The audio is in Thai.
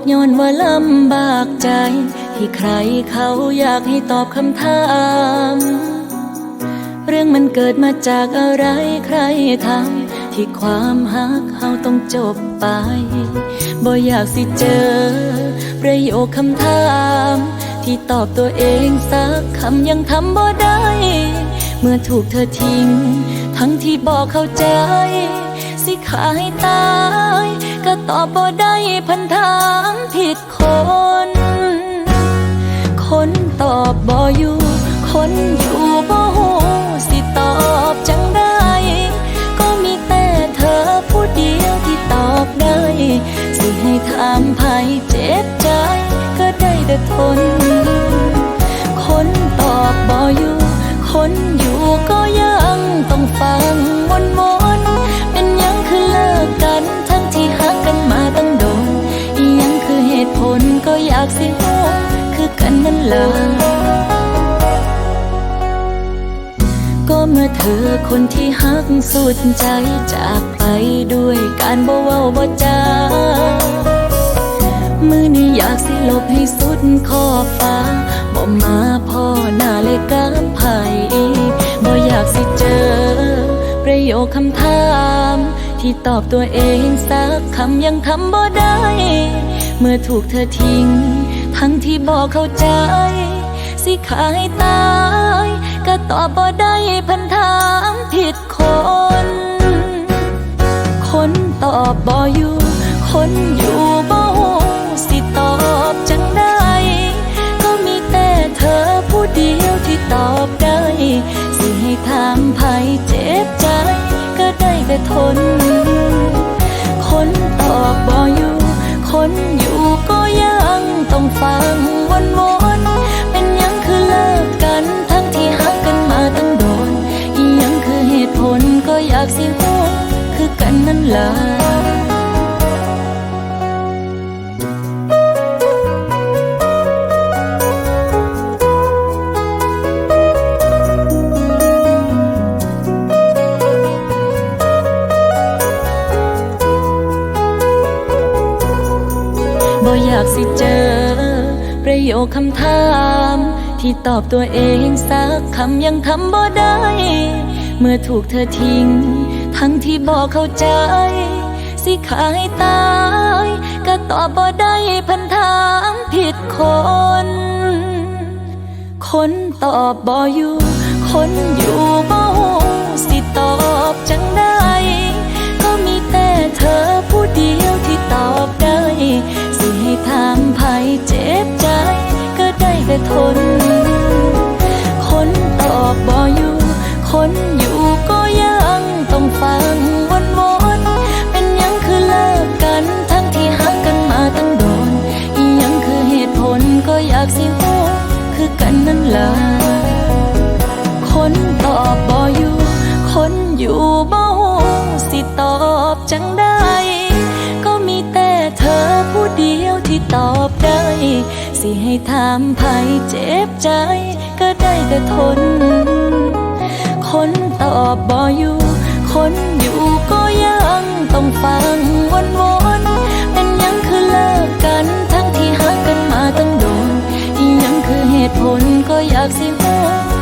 กย้อนว่าลำบากใจ ที่ใครเขาอยากให้ตอบคำถาม เรื่องมันเกิดมาจากอะไรใครทำที่ความหักเฮาต้องจบไป บ่อยากสิเจอ ประโยคคำถาม ที่ตอบตัวเองสักคำยังทำบ่ได้ เมื่อถูกเธอทิ้ง ทั้งที่บอกเข้าใจ สิขาให้ตาย ตอบบ่ได้พันถามผิดคน คนตอบบ่อยู่ คนอยู่บ่หูสิตอบจังได้ ก็มีแต่เธอผู้เดียวที่ตอบได้ สิให้ถามภัยเจ็บใจ ก็ได้แต่ทน คนตอบบ่อยู่ คนอยู่ก็ยังต้องฟังวนวน ผลก็อยากสิรู้คือกันนั่นล่ะก็เมื่อเธอคนที่หักสุดใจจากไปด้วยการบ่เว้าบ่จามือนี้อยากสิลบให้สุดขอบฟ้าบ่มาพ่อหน้าเลยกับไผบ่อยากสิเจอ ประโยคคำถาม ที่ตอบตัวเองสักคำยังทำบ่ได้ มื่อถูกเธอทิ้ง ทั้งที่บอกเข้าใจ สิขายตาย ก็ตอบบ่ได้พันถามผิดคน คนตอบบ่อยู่ คนอยู่บ่หูสิตอบจังได้ ก็มีแต่เธอผู้เดียวที่ตอบได้ สิให้ถามภัยเจ็บใจ ก็ได้แต่ทน คนตอบบ่อยู่ คนอยู่ก็ยังต้องฟังวนวนๆเป็นยังคือเลิกกันทั้งที่หักกันมาตั้งโดนอียังคือเหตุผลก็อยากสิรู้คือกันนั่นล่ะ อยากสิเจอ ประโยคคำถาม ที่ตอบตัวเองสักคำยังทำบ่ได้ เมื่อถูกเธอทิ้ง ทั้งที่บอกเข้าใจ สิขายตาย ก็ตอบบ่ได้พันถามผิดคน คนตอบบ่อยู่ คนอยู่บ่หูสิตอบจังได้ ก็มีแต่เธอ คนอยู่ก็ยังต้องฟังวนวนเป็นยังคือเลิกกันทั้งที่หักกันมาตั้งโดนอียังคือเหตุผลก็อยากสิรู้คือกันนั่นล่ะคนตอบบ่อยู่ คนอยู่บ่หูสิตอบจังได้ ก็มีแต่เธอผู้เดียวที่ตอบได้ สิให้ถามภัยเจ็บใจ ก็ได้แต่ทน คนตอบบ่อยู่ คนอยู่ก็ยังต้องฟังวนวนๆเป็นยังคือเลิกกัน ทั้งที่หักกันมาตั้งโดนยังคือเหตุผลก็อยากสิรู้คือกันนั่นล่ะ